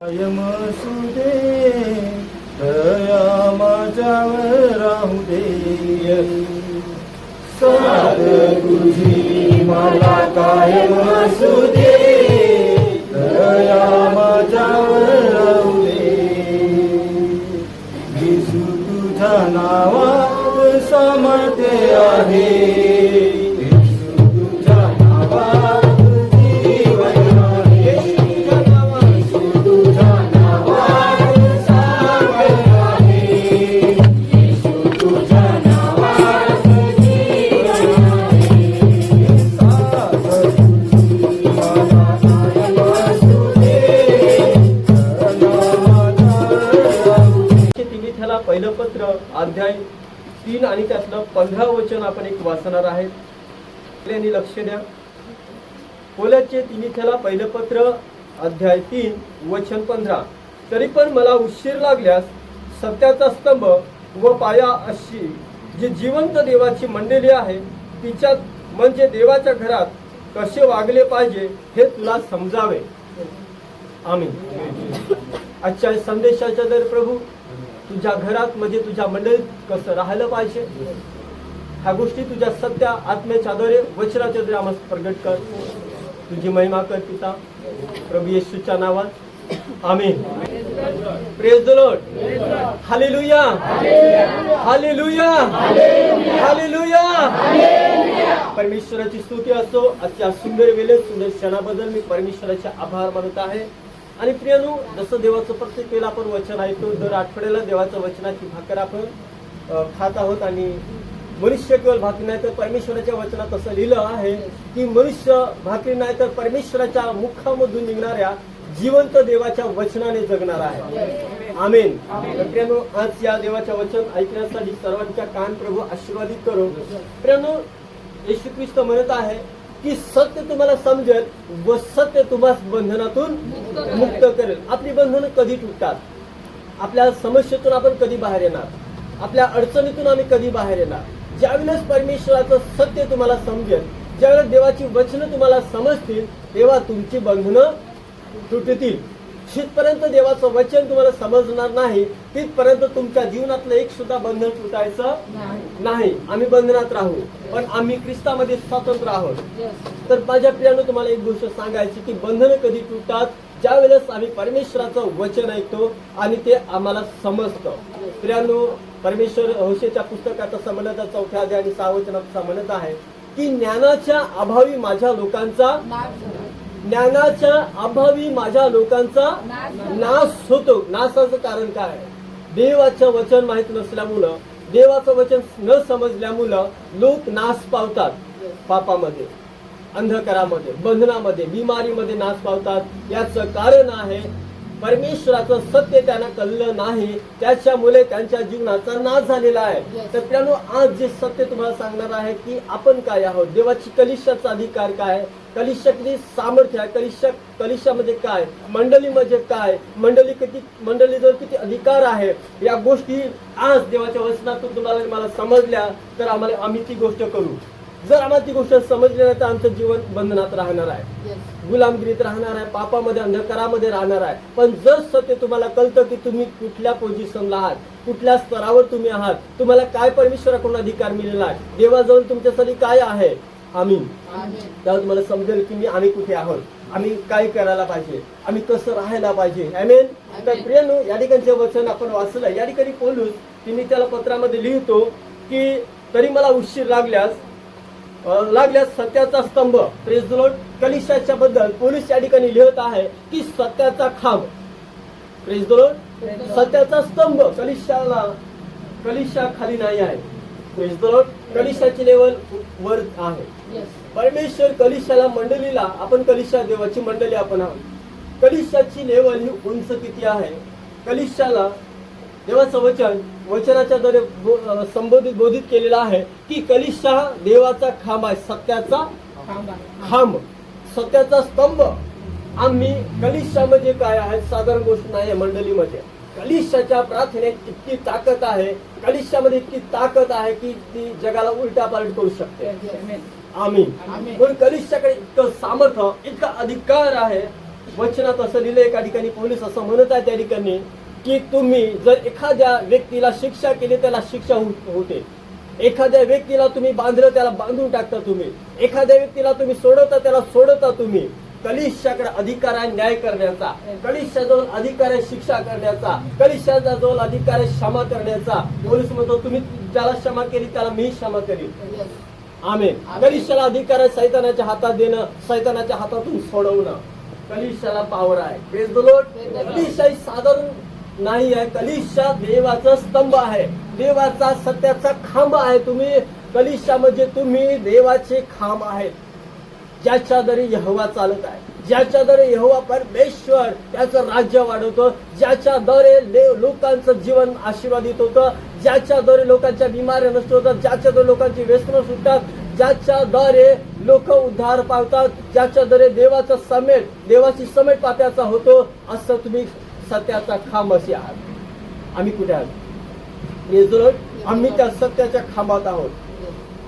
कायम दया माझ्यावर राहू दे साध तुझी मला कायम असू दे दया माझ्यावर राहू दे येशू तुझ्या नावात समते आहे. अध्याय तीन आणि त्यातलं पंधरा वचन आपण एक वाचणार आहेत. लक्ष द्या. कोल्याचे तिनिथ्याला पहिलं पत्र अध्याय तीन वचन पंधरा. तरी पण मला उशीर लागल्यास सत्याचा स्तंभ व पाया अशी जी जिवंत देवाची मंडळी आहे तिच्यात म्हणजे देवाच्या घरात कसे वागले पाहिजे हे तुला समजावे. आम्ही आजच्या संदेशाच्या दर प्रभू तुझ्या घरात म्हणजे तुझ्या मंडळीत कसं राहिलं पाहिजे? ह्या गोष्टी तुझ्या सत्या आत्म्याच्या द्वारे वचनाच्या द्वारे आम्हाला प्रगट कर. तुझी महिमा कर पिता. प्रभू येशूच्या नावात. Amen. Praise the lord hallelujah hallelujah hallelujah परमेश्वराची स्तुती असो. आजच्या सुंदर वेळेत सुंदर क्षणाबद्दल मी परमेश्वराचे आभार मानत आहे. आणि प्रियानो जसं देवाचं प्रत्येक वेळेला आपण वचन ऐकतो दर आठवड्याला देवाचं वचनाची भाकर आपण खात आहोत आणि मनुष्य केवळ भाकरी नाही तर परमेश्वराच्या वचनात असं लिहिलं आहे की मनुष्य भाकरी नाही तर परमेश्वराच्या मुखामधून निघणाऱ्या जिवंत देवाच्या वचनाने जगणार आहे. आमेन. तर आज या देवाच्या वचन ऐकण्यासाठी सर्वांच्या कान प्रभू आशीर्वादित करो प्रियानो येशू ख्रिस्त म्हणत आहे की सत्य तुम्हाला समजेल व सत्य तुम्हाला बंधनातून मुक्त करेल. आपली बंधनं कधी तुटतात? आपल्या समस्येतून आपण कधी बाहेर येणार? आपल्या अडचणीतून आम्ही कधी बाहेर येणार? ज्यावेळेस परमेश्वराचं सत्य तुम्हाला समजेल ज्यावेळेस देवाची वचनं तुम्हाला समजतील तेव्हा तुमची बंधनं तुटतील. जिथपर्यंत देवाचं वचन तुम्हाला समजणार नाही तिथपर्यंत तुमच्या जीवनातलं एक सुद्धा बंधन तुटायचं नाही. आम्ही बंधनात राहू. पण आम्ही ख्रिस्तामध्ये स्वतंत्र आहोत. तर माझ्या प्रियानं तुम्हाला एक गोष्ट सांगायची की बंधनं कधी तुटतात? ज्या वेळेस आम्ही परमेश्वराचं वचन ऐकतो आणि ते आम्हाला समजतं. प्रियानो परमेश्वर होशेच्या म्हणत आहे, चौथ्या आणि सहा म्हणत आहे की ज्ञानाच्या अभावी माझ्या लोकांचा ज्ञानाच्या अभावी माझ्या लोकांचा नाश होतो. नाशाचं कारण काय? देवाचं वचन माहीत नसल्यामुळं देवाचं वचन न समजल्यामुळं लोक नाश पावतात पापामध्ये अंधकारामध्ये बंधनामध्ये बिमारीमध्ये नाश पावतात. याचं कारण आहे परमेश्वराचं सत्य त्यांना कळलं नाही. त्याच्यामुळे त्यांच्या जीवनाचा नाश झालेला आहे. तर त्यानो आज जे सत्य तुम्हाला सांगणार आहे की आपण काय आहोत? देवाची कलिशाचा अधिकार काय? कलिशा किती सामर्थ्य आहे. कलिशा कलिशामध्ये काय? मंडळी म्हणजे काय? मंडळी किती मंडळीजवळ किती अधिकार आहे? या गोष्टी आज देवाच्या वचनातून तुम्हाला मला समजल्या तर आम्हाला आम्ही ती गोष्ट करू. जर आम्हाला ती गोष्ट समजली नाही तर आमचं जीवन बंधनात राहणार आहे. गुलामगिरीत राहणार आहे पापामध्ये अंधकारामध्ये राहणार आहे. पण जर सत्य तुम्हाला कळतं की तुम्ही कुठल्या पोझिशनला आहात कुठल्या स्तरावर तुम्ही आहात तुम्हाला काय परमेश्वराकडून अधिकार मिळाला आहे? देवाजवळ तुमच्यासाठी काय आहे? आम्ही तेव्हा तुम्हाला समजेल की मी आम्ही कुठे आहोत. आम्ही काय करायला पाहिजे? आम्ही कसं राहायला पाहिजे? आय तर प्रियानो या ठिकाणचे वचन आपण वाचलं. या ठिकाणी पोलूस तिने त्याला पत्रामध्ये लिहितो की तरी मला उशीर लागल्यास लागल्यास सत्याचा स्तंभ प्रेस लॉर्ड कलिशाच्या बद्दल पोलीस या ठिकाणी लिहित आहे की सत्याचा खांब. प्रेस लॉर्ड सत्याचा स्तंभ कलिशाला कलिशा खाली नाही आहे. प्रेस लॉर्ड कलिशाची लेवल वर आहे. परमेश्वर कलिशाला मंडळीला आपण कलिशा देवाची मंडळी आपण आहोत. कलिशाची लेवल ही उंच किती आहे? कलिशाला देवाचं वचन वचनाच्या द्वारे संबोधित बोधित केलेलं आहे की कलिशा देवाचा खांब आहे सत्याचा खांब सत्याचा स्तंभ. आम्ही कलिशा म्हणजे काय आहे? साधारण गोष्ट नाही आहे मंडळीमध्ये कलिशाच्या प्रार्थनेत इतकी ताकद आहे कलिशामध्ये इतकी ताकद आहे की ती जगाला उलटा पालट करू शकते. आम्ही आमीन. पण कलिशाकडे इतकं सामर्थ्य इतका अधिकार आहे. वचनात असं लिहिलं एका ठिकाणी पोलीस असं म्हणत आहे त्या ठिकाणी की तुम्ही जर एखाद्या व्यक्तीला शिक्षा केली त्याला शिक्षा हो- होते. एखाद्या व्यक्तीला तुम्ही बांधलं त्याला बांधून टाकता तुम्ही. एखाद्या व्यक्तीला तुम्ही सोडवता त्याला सोडवता तुम्ही. कलिष्याकडे अधिकार आहे न्याय करण्याचा. कलिष्याजवळ अधिकार आहे शिक्षा करण्याचा. कलिष्याजवळ अधिकार आहे क्षमा करण्याचा. पोलीस म्हणतो तुम्ही ज्याला क्षमा केली त्याला मी क्षमा करीन आमेन. कलिष्याला अधिकार आहे सैतानाच्या हातात देणं सैतानाच्या हातातून सोडवणं. कलिष्याला पावर आहे. कलिशा साधारण नाही आहे. कलिशा देवाचा स्तंभ आहे. देवाचा सत्याचा खांब आहे तुम्ही. कलिशा म्हणजे तुम्ही देवाचे खांब आहेत. ज्याच्या दरी चालत आहे ज्याच्याद्वारे यहवा यहोवा परमेश्वर त्याचं राज्य वाढवतो ज्याच्याद्वारे लोकांचं जीवन आशीर्वादित होतं ज्याच्याद्वारे लोकांच्या बिमाऱ्या नष्ट होतात ज्याच्याद्वारे लोकांची व्यसन सुटतात ज्याच्याद्वारे लोक उद्धार पावतात ज्याच्याद्वारे देवाचा समेट देवाची समेट पात्याचा होतो असं तुम्ही सत्याचा खांब असे आहात. आम्ही कुठे आहोत? आम्ही त्या सत्याच्या खांबात आहोत.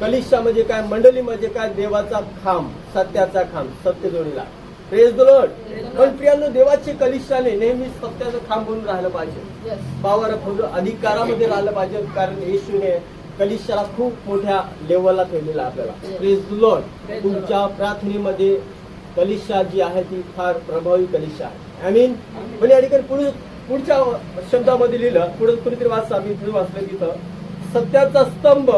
कलिशा म्हणजे काय मंडळी म्हणजे काय देवाचा खांब सत्याचा खांब सत्य जोडीला प्रेज द लॉर्ड पण प्रियांनो देवाची कलिशाने नेहमी सत्याचं खांब बनून राहिलं पाहिजे. पावर अधिकारामध्ये राहिलं पाहिजे कारण येशूने कलिशाला खूप मोठ्या लेवलला ठेवलेला आपल्याला. प्रेज द लॉर्ड तुमच्या प्रार्थनेमध्ये कलिशा जी आहे ती फार प्रभावी कलिशा आहे. आय मीन म्हणजे या ठिकाणी पुढे पुढच्या शब्दामध्ये लिहिलं पुढे कुणीतरी वाचता मी वाचलं तिथं. सत्याचा स्तंभ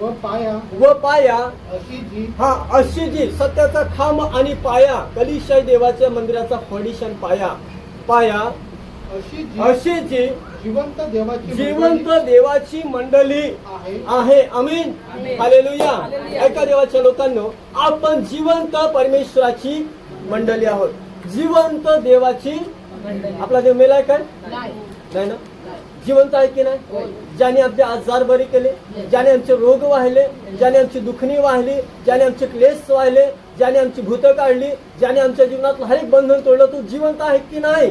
व पाया व पाया. अशी जी हा अशी जी सत्याचा खांब आणि पाया कलिशाई देवाच्या मंदिराचा फाउंडेशन पाया. पाया. अशी जी अशी जी जिवंत देवाची जिवंत मंडळी देवाची मंडळी आहे. आहे. Amen hallelujah. ऐका देवाच्या लोकांनो आपण जिवंत परमेश्वराची मंडळी आहोत. जिवंत देवाची आपला देव मेलाय काय? नाही. ना? जिवंत आहे की नाही? ज्याने आमचे आजार बरे केले ज्याने आमचे रोग वाहिले ज्याने आमची दुखणी वाहिली ज्याने आमचे क्लेश वाहिले ज्याने आमची भूत काढली ज्याने आमच्या जीवनात हर एक बंधन तोडलं तू जिवंत आहे की नाही?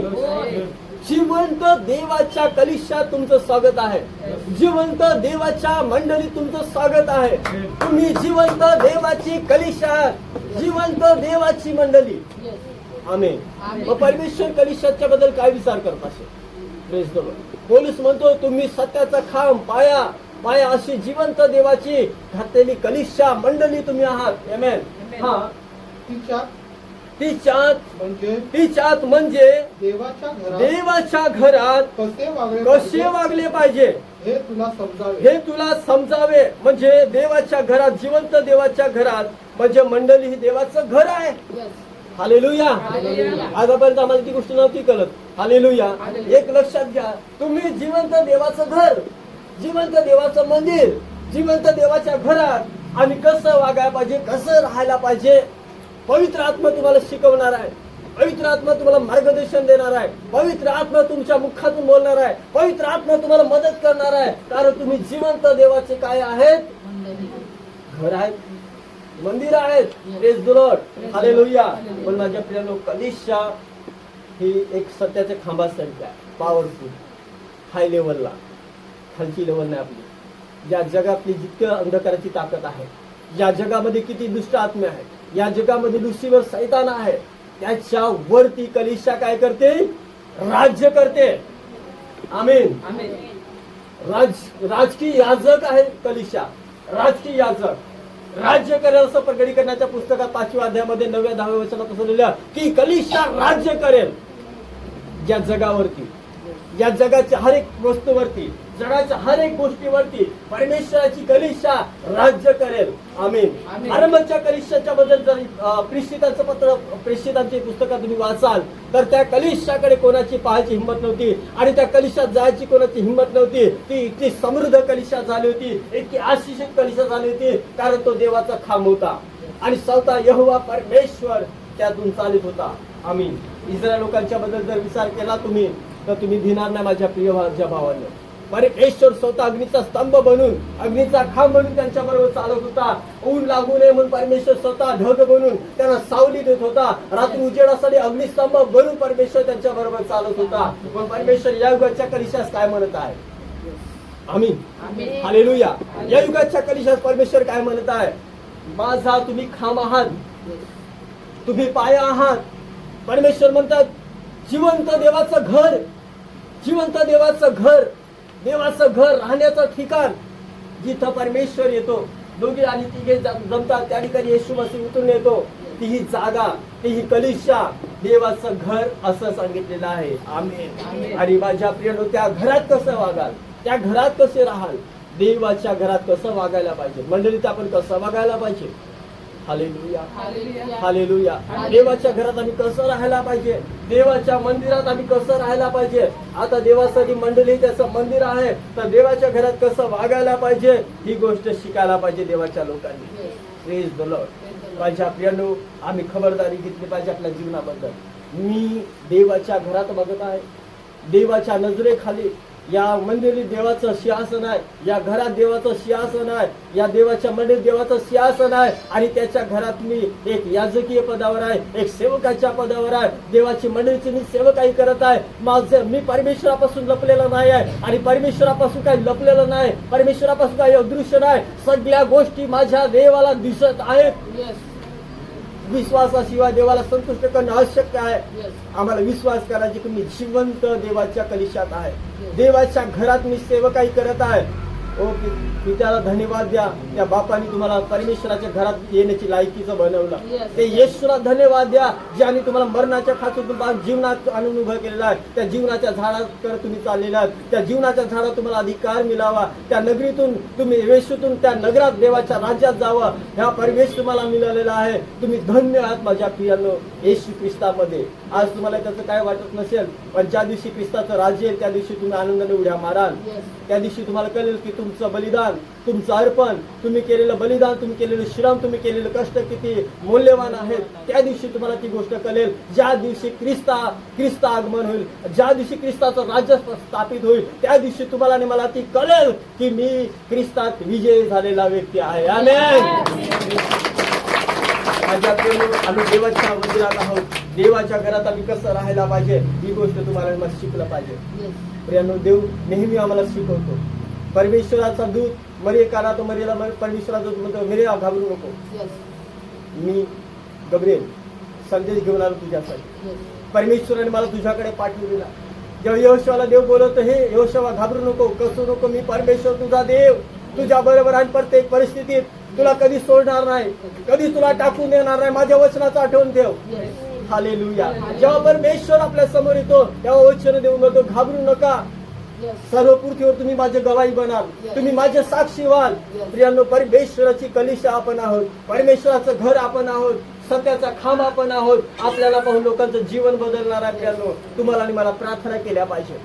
जिवंत देवाच्या कलिशात तुमचं स्वागत आहे. जिवंत देवाच्या मंडळी तुमचं स्वागत आहे. तुम्ही जिवंत देवाची कलिशा जिवंत देवाची मंडळी. आम्ही मग परमेश्वर कलिशाच्या बद्दल काय विचार करत असेल? पोलीस म्हणतो तुम्ही सत्याचा खांब पाया पाया अशी जिवंत देवाची घातलेली कलिशा मंडळी तुम्ही आहात. Amen. हा. तिच्या तिच्यात म्हणजे? तिच्यात म्हणजे देवाच्या घरात देवाच्या घरात कसे वागले कसे पाहिजे? वागले पाहिजे? हे तुला समजावे. हे तुला समजावे. म्हणजे देवाच्या घरात जिवंत देवाच्या घरात म्हणजे मंडळी ही देवाचं घर आहे. हालेलुया आतापर्यंत आम्हाला ती गोष्ट नव्हती कळत. हालेलुया. एक लक्षात घ्या तुम्ही जिवंत देवाचं घर जिवंत देवाचं मंदिर जिवंत देवाच्या घरात आणि कसं वागायला पाहिजे कसं राहायला पाहिजे पवित्र आत्मा तुम्हाला शिकवणार आहे. पवित्र आत्मा तुम्हाला मार्गदर्शन देणार आहे. पवित्र आत्मा तुमच्या मुखातून बोलणार आहे. पवित्र आत्मा तुम्हाला मदत करणार आहे. कारण तुम्ही जिवंत देवाचे काय आहेत? घर आहेत. मंदिर आहेत. प्रेस दुलट हालेलुया पण माझ्या प्रिय लोक कलिशा ही एक सत्याच्या खांबासारखी आहे. पॉवरफुल हाय लेवलला खालची लेवल नाही आपली. या जगातली जितकं अंधकाराची ताकद आहे या जगामध्ये किती दुष्ट आत्मे आहेत या जगामध्ये लुसीवर सैतान आहे त्याच्या वरती कलिशा काय करते? राज्य करते. आमीन. राज राजकीय याजक आहे कलिशा. राजकीय याजक. राज्य करेल असं प्रगटीकरणाच्या पुस्तकात पाचव्या अध्यायामध्ये नवव्या दहाव्या वचनात असं लिहिलं की कलिशा राज्य करेल. या जगावरती. या जगाच्या हर एक वस्तूवरती. जगाच्या हर एक गोष्टीवरती परमेश्वराची कलिशा राज्य करेल. आमीन. आमीन. आरंभाच्या कलिशाच्या बद्दल जर प्रेषितांचं पत्र प्रेषितांची पुस्तकात तुम्ही वाचाल तर त्या कलिशाकडे कोणाची पाहायची हिंमत नव्हती आणि त्या कलिशात जायची कोणाची हिंमत नव्हती. ती इतकी समृद्ध कलिशा झाली होती इतकी आशिषित कलिशा झाली होती कारण तो देवाचा खांब होता. आणि स्वतः यहोवा परमेश्वर त्यातून चालित होता. आम्ही इस्रायल लोकांच्या बद्दल जर विचार केला तुम्ही तर तुम्ही भिणार नाही माझ्या प्रिय भावाच्या भावाने. परमेश्वर स्वतः अग्नीचा स्तंभ बनून अग्नीचा खांब बनून त्यांच्या बरोबर चालत होता. ऊन लागू नये म्हणून परमेश्वर स्वतः ढग बनून त्यांना सावली देत होता. रात्री उजेडासाठी अग्निस्तंभ बनून परमेश्वर त्यांच्या बरोबर चालत होता. पण परमेश्वर या युगाच्या कलिशास काय म्हणत आहे? आम्ही हालेलुया. या युगाच्या कलिशास परमेश्वर काय म्हणत आहे? माझा तुम्ही खांब आहात. तुम्ही पाया आहात. परमेश्वर म्हणतात जिवंत देवाचं घर जिवंत देवाचं घर. देवाचं घर राहण्याचं ठिकाण जिथं परमेश्वर येतो. दोघे आणि तिघे जमतात. त्या ठिकाणी येशू मसीह उतरून येतो. ती ही जागा ती ही कलिशा. देवाचं घर असं सांगितलेलं आहे. आमेन. आणि माझ्या प्रियनो त्या घरात कसं वागाल? त्या घरात कसे राहाल? देवाच्या घरात कसं वागायला पाहिजे? मंडळीत आपण कसं वागायला पाहिजे? हालेलुया. हालेलुया. देवाच्या घरात आम्ही कसं राहायला पाहिजे? देवाच्या मंदिरात आम्ही कसं राहायला पाहिजे? आता देवासाठी मंडळी त्याचं मंदिर आहे तर देवाच्या घरात कसं वागायला पाहिजे? ही गोष्ट शिकायला पाहिजे देवाच्या लोकांनी. प्रेज द लॉर्ड माझ्या प्रियानो आम्ही खबरदारी घेतली पाहिजे आपल्या जीवनाबद्दल. मी देवाच्या घरात बघत आहे. देवाच्या नजरेखाली या मंदिरी देवाचं सिंहासन आहे या घरात देवाचं सिंहासन आहे या देवाच्या मंदिर देवाचं सिंहासन आहे आणि त्याच्या घरात मी एक याजकीय पदावर आहे एक सेवकाच्या पदावर आहे. देवाची मंडळीची मी सेवकाही करत आहे. माझं मी परमेश्वरापासून लपलेलं नाही आहे आणि परमेश्वरापासून काही लपलेलं नाही. परमेश्वरापासून काही अदृश्य नाही. सगळ्या गोष्टी माझ्या देवाला दिसत आहेत. विश्वासाशिवाय देवाला संतुष्ट करणं अशक्य आहे. आम्हाला विश्वास करायचे की मी जिवंत देवाच्या कलिशात आहे. देवाच्या घरात मी सेवकाई करत आहे. ओ पि- पित्याला धन्यवाद द्या. त्या बापाने तुम्हाला परमेश्वराच्या घरात येण्याची लायकीचं बनवलं. ते येशूला धन्यवाद द्या ज्याने तुम्हाला मरणाच्या तुम्हाला जीवनात आणून उभं केलेला आहे. त्या जीवनाच्या झाडाकडे तुम्ही चाललेला आहात. त्या जीवनाच्या झाडात तुम्हाला अधिकार मिळावा. त्या नगरीतून तुम्ही येशूतून त्या नगरात देवाच्या राज्यात जावं. ह्या परिवेश तुम्हाला मिळालेला आहे. तुम्ही धन्य आहात माझ्या प्रियांनो येशू ख्रिस्तामध्ये. आज तुम्हाला त्याचं काय वाटत नसेल पण ज्या दिवशी ख्रिस्ताचं राज्य येईल त्या दिवशी तुम्ही आनंदाने उड्या माराल. त्या दिवशी तुम्हाला कळेल की तुमचं बलिदान तुमचं अर्पण तुम्ही केलेलं बलिदान तुम्ही केलेलं श्रम तुम्ही केलेलं कष्ट किती मौल्यवान आहेत. त्या दिवशी तुम्हाला ती गोष्ट कळेल. ज्या दिवशी ख्रिस्ता ख्रिस्त आगमन होईल ज्या दिवशी ख्रिस्ताचं राज्य स्थापित होईल त्या दिवशी तुम्हाला आणि मला ती कळेल की मी ख्रिस्तात विजय झालेला व्यक्ती आहे. माझ्या आम्ही देवाच्या मंदिरात आहोत. देवाच्या घरात आम्ही कसं राहायला पाहिजे ही गोष्ट तुम्हाला शिकलं पाहिजे. प्रियानो देव नेहमी आम्हाला शिकवतो. परमेश्वराचा दूत मरे काना तो मरेला मरे- परमेश्वराचा दूत म्हणतो मेरे घाबरू नको. मी गबरेल संदेश घेऊन आलो तुझ्यासाठी. परमेश्वराने मला तुझ्याकडे पाठवलेला जेव्हा यहोशवाला देव बोलवतो हे यहोशवा घाबरू नको कसू नको मी परमेश्वर तुझा देव. तुझ्या बरोबर आणि प्रत्येक परिस्थितीत तुला कधी सोडणार नाही कधी तुला टाकून देणार नाही माझ्या वचनाचं आठवण ठेव. हालेलुया जेव्हा परमेश्वर आपल्यासमोर येतो तेव्हा वचन देऊन म्हणतो घाबरू नका सर्व पृथ्वीवर तुम्ही माझे गवाई बनाल. तुम्ही माझे साक्षी व्हाल. प्रियांनो परमेश्वराची कलिशा आपण आहोत. परमेश्वराचं घर आपण आहोत. सत्याचा खांब आपण आहोत. आपल्याला पाहून लोकांचं जीवन बदलणार आहे प्रियांनो तुम्हाला आणि मला प्रार्थना केल्या पाहिजे.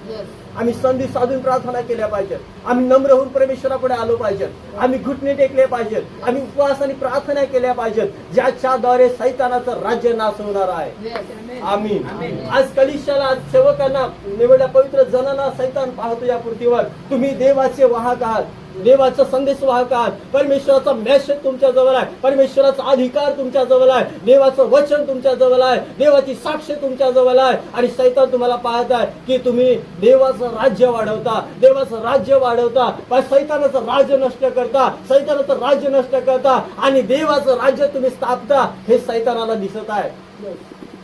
आम्ही संधी साधून प्रार्थना केल्या पाहिजेत आम्ही नम्र होऊन परमेश्वरापुढे आलो पाहिजेत आम्ही घुटणे टेकले पाहिजेत आम्ही उपवास आणि प्रार्थना केल्या पाहिजेत ज्याच्याद्वारे सैतानाचं राज्य नाश होणार आहे. आमीन. आज कलिशाला आज सेवकांना निवडल्या पवित्र जनांना सैतान पाहतो या पृथ्वीवर तुम्ही देवाचे वाहक आहात. देवाचा संदेश वाहक आहात परमेश्वराचा मेसेज तुमच्या जवळ आहे. परमेश्वराचा अधिकार तुमच्या जवळ आहे. देवाचं वचन तुमच्या जवळ आहे. देवाची साक्ष तुमच्या जवळ आहे. आणि सैतान तुम्हाला पाहत आहे की तुम्ही देवाचं राज्य वाढवता. देवाचं राज्य वाढवता. पण सैतानाचं राज्य नष्ट करता. सैतानाचं राज्य नष्ट करता. आणि देवाचं राज्य तुम्ही स्थापता हे सैतानाला दिसत आहे.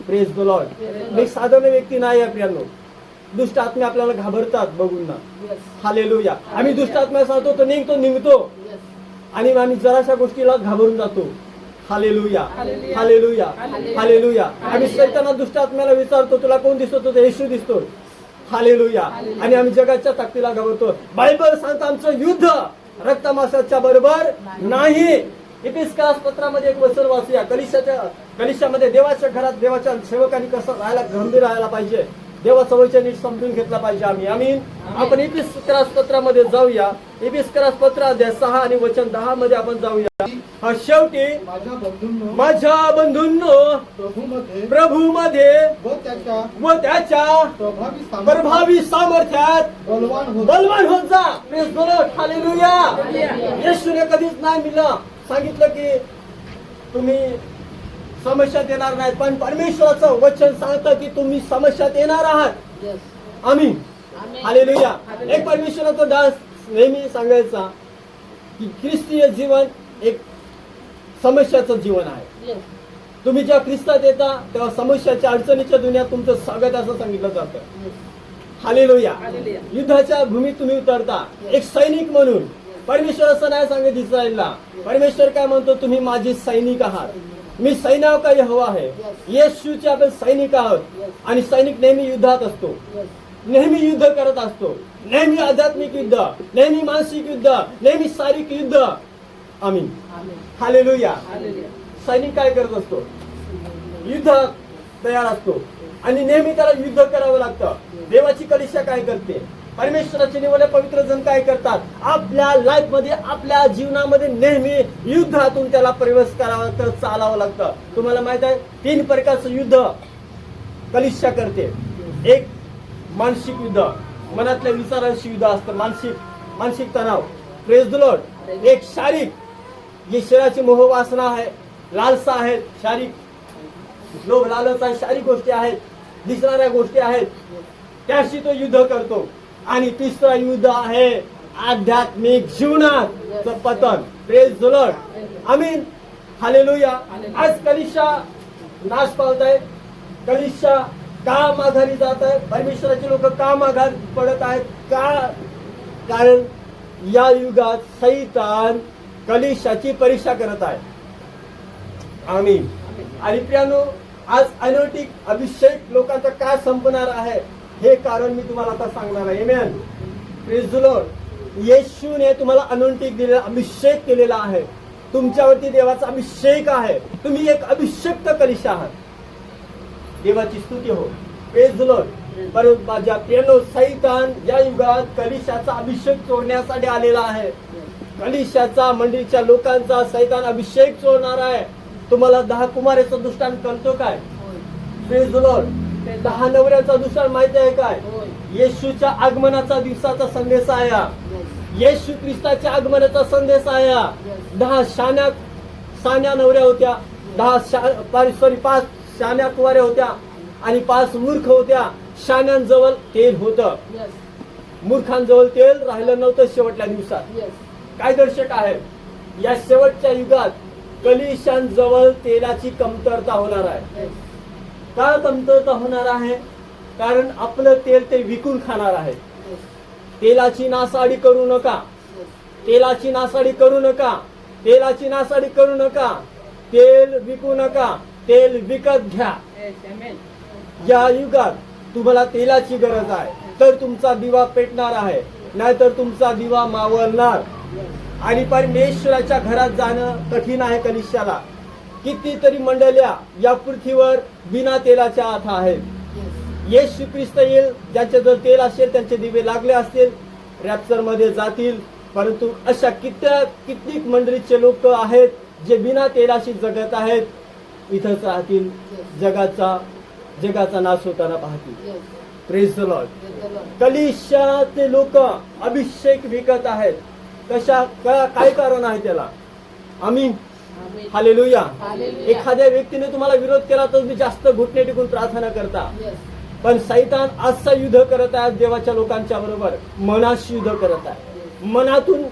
प्रेस द लॉर्ड मी साधारण व्यक्ती नाही आहे प्रियांनो. दुष्ट आत्मे आपल्याला घाबरतात बघून ना. हालेलुया आम्ही दुष्ट आत्म्या सांगतो तर निघतो निघतो. आणि आम्ही जराशा गोष्टीला घाबरून जातो. हालेलुया हालेलुया हालेलुया आम्ही सैताना दुष्ट आत्म्याला विचारतो तुला कोण दिसतो? तो येशू दिसतो. हालेलुया आणि आम्ही जगाच्या ताकदीला घाबरतो. बायबल सांगतं आमचं युद्ध रक्तमासाच्या बरोबर नाही. इपिस्कास पत्रामध्ये एक वचन वाचूया. कलिशाच्या कलिशामध्ये देवाच्या घरात देवाच्या सेवकांनी कसं राहायला गंभीर राहायला पाहिजे. देवाचं वचन नीट समजून घेतलं पाहिजे आम्ही. आम्ही आपण इपिस्करास पत्रामध्ये जाऊया. इपिस्करास पत्र अध्याय सहा आणि वचन दहा मध्ये आपण जाऊया. हा शेवटी माझ्या बंधूंनो प्रभू मध्ये व त्याच्या प्रभावी सामर्थ्यात बलवान होत जा. प्रेस हालेलुया येशूने कधीच नाही मिळलं. सांगितलं की तुम्ही समस्यात येणार नाही पण परमेश्वराचं वचन सांगतं की तुम्ही समस्यात येणार आहात. आम्ही हालेलुया. एक परमेश्वराचा दास नेहमी सांगायचा की ख्रिस्तीय जीवन एक समस्याचं जीवन आहे. तुम्ही जेव्हा ख्रिस्तात येता तेव्हा समस्याच्या अडचणीच्या दुनियात तुमचं स्वागत असं सांगितलं जातं. हालेलुया. युद्धाच्या भूमीत तुम्ही उतरता. एक सैनिक म्हणून. परमेश्वर असं नाही सांगत इस्रायलला. परमेश्वर काय म्हणतो? तुम्ही माझे सैनिक आहात. मी सैनाव काही हवा आहे येशूचे आपण सैनिक आहोत. आणि सैनिक नेहमी युद्धात असतो. नेहमी युद्ध करत असतो. नेहमी आध्यात्मिक युद्ध नेहमी मानसिक युद्ध नेहमी शारीरिक युद्ध. आम्ही हालेलुया. हालेलुया. सैनिक काय करत असतो? युद्ध तयार असतो. आणि नेहमी त्याला युद्ध करावं लागतं. देवाची कलिशा काय करते? परमेश्वराचे निवडले पवित्र जण काय करतात? आपल्या लाईफमध्ये आपल्या जीवनामध्ये नेहमी युद्धातून त्याला प्रवेश करावा तर चालावं लागतं. तुम्हाला माहीत आहे तीन प्रकारचं युद्ध कलिशा करते. एक मानसिक युद्ध. मनातल्या विचारांशी युद्ध असतं. मानसिक मानसिक तणाव. प्रेस लॉर्ड एक शारीरिक. जी शरीराची मोह वासना आहे लालसा आहे शारीरिक लोभ लालच आहे शारीरिक गोष्टी आहेत दिसणाऱ्या गोष्टी आहेत त्याशी तो युद्ध करतो. आणि तिसरा युद्ध आहे आध्यात्मिक जीवनात. पतन. प्रेस लॉर्ड आमीन. हालेलुया आज कलिशा नाश पावत आहे कलिशा का माघारी जात आहे परमेश्वराचे लोक का माघारी पडत आहेत? का? कारण या युगात सैतान कलिशाची परीक्षा करत आहे. आम्ही आणि प्रियानो आज अनोटिक अभिषेक लोकांचा का संपणार आहे? हे कारण मी तुम्हाला आता सांगणार आहे. मॅन Praise येशूने तुम्हाला अनोटिक दिलेला अभिषेक केलेला आहे. तुमच्यावरती देवाचा अभिषेक आहे. तुम्ही एक अभिषेक्त कलिशा आहात. देवाची स्तुती हो. प्रेज लॉर्ड परंतु माझ्या प्रेनो सैतान या युगात कलिशाचा अभिषेक चोरण्यासाठी आलेला आहे. कलिशाचा मंडळीच्या लोकांचा सैतान अभिषेक चोरणार आहे. तुम्हाला दहा कुमारेचा दृष्टांत कळतो काय? प्रेज लॉर्ड दहा नवऱ्याचा दृष्टांत माहिती आहे काय. येशूच्या आगमनाचा दिवसाचा संदेश आहे. येशू ख्रिस्ताच्या आगमनाचा संदेश आहे. दहा शान्या सान्या नवऱ्या होत्या. दहा सॉरी पाच शान्या कुवाऱ्या होत्या आणि पाच मूर्ख होत्या. शाण्यांजवळ तेल होतं. मूर्खांजवळ तेल राहिलं नव्हतं शेवटल्या दिवसात. काय दर्शक आहे? या शेवटच्या युगात कलिशांजवळ तेलाची कमतरता होणार आहे. का कमतरता होणार आहे. कारण आपलं तेल ते विकून खाणार आहे. तेलाची नासाडी करू नका. तेलाची नासाडी करू नका. तेलाची नासाडी करू नका. तेल विकू नका. तेल विकत घ्या. या युगात तुम्हाला तेलाची गरज आहे. तर तुमचा दिवा पेटणार आहे. नाहीतर तुमचा दिवा मावळणार. आणि परमेश्वराच्या घरात जाणं कठीण आहे कनिष्ठाला कितीतरी मंडळ्या या पृथ्वीवर बिना तेलाच्या आथा आहेत. येशू ख्रिस्त येईल ज्यांचे जर तेल असेल त्यांचे दिवे लागले असतील रॅप्चरमध्ये जातील. परंतु अशा कित्या कित्येक मंडळीचे लोक आहेत जे बिना तेलाशी जगत आहेत इथंच राहतील. जगाचा जगाचा नाश होताना पाहतील. प्रेस लॉर्ड कलिशाचे लोक अभिषेक विकत आहेत. कशा काय कारण आहे त्याला? आम्ही हालेलुया. एखाद्या व्यक्तीने तुम्हाला विरोध केला तर तुम्ही जास्त घुटणे टिकून प्रार्थना करता. पण सैतान आजचा युद्ध करत आहे देवाच्या लोकांच्या बरोबर मनाशी युद्ध करत आहे. मनातून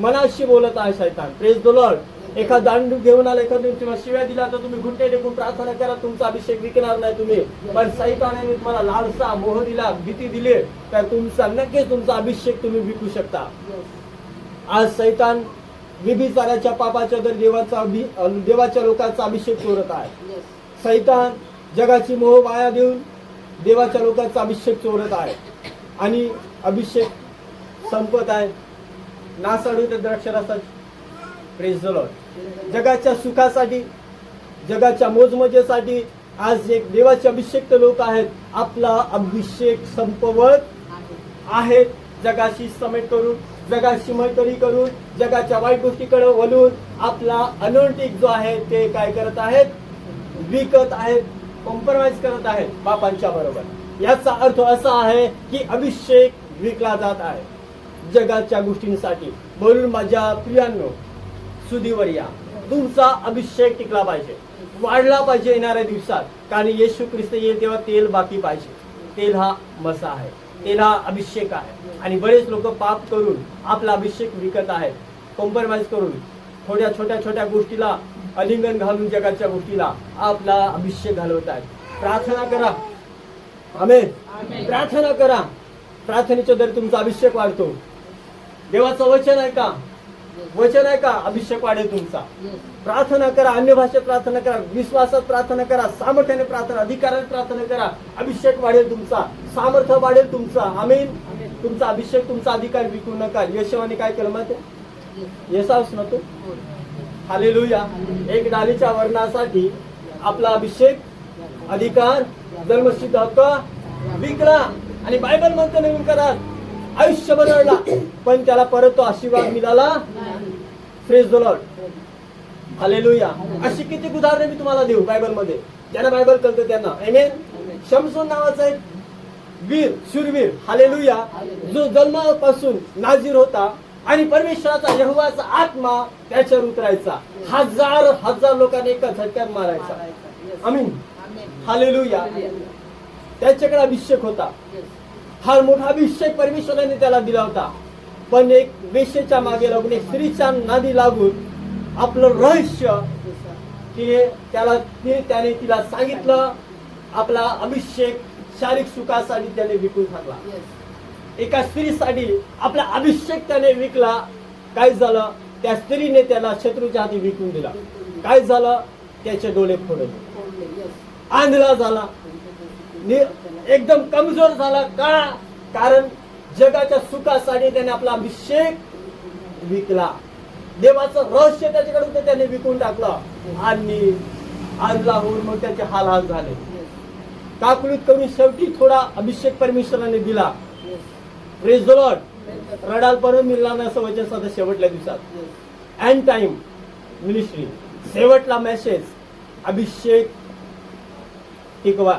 मनाशी बोलत आहे सैतान. प्रेस द लॉर्ड एखादा दांडू घेऊन आला एखाद्या तुम्हाला शिव्या दिला तर तुम्ही घुटणे टेकून प्रार्थना करा तुमचा अभिषेक विकणार नाही तुम्ही. पण सैतानाने तुम्हाला लालसा मोह दिला भीती दिली तर तुमचा नक्कीच तुमचा अभिषेक तुम्ही विकू शकता. आज सैतान विभिचाराच्या पापाच्या तर देवाचा अभि- देवाच्या लोकांचा अभिषेक चोरत आहे. सैतान जगाची मोह वाया देऊन देवाच्या लोकांचा अभिषेक चोरत आहे. आणि अभिषेक संपत आहे. नासाडू ते द्राक्षरसाची प्रेस लॉर्ड जगाच्या सुखासाठी जगाच्या मोजमजेसाठी आज एक देवाचे अभिषेक लोक आहेत. आपला अभिषेक संपवत आहेत. जगाशी समेट करून जगाशी मैत्री करून जगाच्या वाईट गोष्टीकडे वलून आपला अनोंटिक जो आहे ते काय करत आहेत? विकत आहेत कॉम्प्रोमाइज करत आहेत बापांच्या बरोबर. याचा अर्थ असा आहे की अभिषेक विकला जात आहे. जगाच्या गोष्टींसाठी. म्हणून माझ्या प्रियांनो सुधीवर या तुमचा अभिषेक टिकला पाहिजे. वाढला पाहिजे येणाऱ्या दिवसात. कारण येशू ख्रिस्त येईल तेव्हा तेल बाकी पाहिजे. तेल हा मसा आहे. तेल अभिषेक आहे. आणि बरेच लोक पाप करून आपला अभिषेक विकत आहेत. कॉम्प्रोमाइज करून थोड्या छोट्या छोट्या गोष्टीला अलिंगन घालून जगाच्या गोष्टीला आपला अभिषेक घालवत आहेत. प्रार्थना करा. आमेन. प्रार्थना करा. प्रार्थनेच्या दर तुमचा अभिषेक वाढतो. देवाचं वचन आहे का वचन आहे का? अभिषेक वाढेल तुमचा. प्रार्थना करा अन्य भाषेत प्रार्थना करा विश्वासात प्रार्थना करा सामर्थ्याने प्रार्थना अधिकाराने प्रार्थना करा. अभिषेक वाढेल तुमचा. सामर्थ्य वाढेल तुमचा. आमीन. तुमचा अभिषेक तुमचा अधिकार विकू नका. यशवाने काय केलं माहिती येसावच ना तू. हालेलुया. एक डालीच्या वर्णासाठी आपला अभिषेक अधिकार जन्मसिद्ध हक्क विकला. आणि बायबल म्हणतो नवीन करार. आयुष्य बनवला पण त्याला परत तो आशीर्वाद मिळाला? फ्रेश लॉर्ड हालेलुया अशी किती उदाहरणे मी तुम्हाला देऊ बायबलमध्ये ज्यांना बायबल कळतं त्यांना. एमेन शमसून नावाचा एक वीर शूरवीर. हालेलुया जो जन्मापासून नाजीर होता आणि परमेश्वराचा यहोवाचा आत्मा त्याच्यावर उतरायचा. हजार हजार लोकांनी एका झटक्यात मारायचा. आमीन हालेलुया त्याच्याकडे अभिषेक होता. फार मोठा अभिषेक परमेश्वराने त्याला दिला होता. पण एक वेश्येच्या मागे लागून एक स्त्रीच्या नादी लागून आपलं रहस्य की त्याला ते त्याने तिला सांगितलं. आपला अभिषेक शारीरिक सुखासाठी त्याने विकून टाकला. एका स्त्रीसाठी आपला अभिषेक त्याने विकला. काय झालं? त्या स्त्रीने त्याला शत्रूच्या हाती विकून दिला. काय झालं? त्याचे डोळे फोडले. आंधळा झाला. एकदम कमजोर झाला का? कारण जगाच्या सुखासाठी त्याने आपला अभिषेक विकला. देवाचं रहस्य त्याच्याकडून त्याने विकून टाकलं. आणि आंधळा होऊन मग त्याचे हाल हाल झाले. काकुळीत करून शेवटी थोडा अभिषेक परमेश्वराने दिला. रेज द रडाल परत मिळला नाही असं वचन साधं शेवटल्या दिवसात. अँड टाइम मिनिस्ट्री शेवटला मेसेज अभिषेक टिकवा.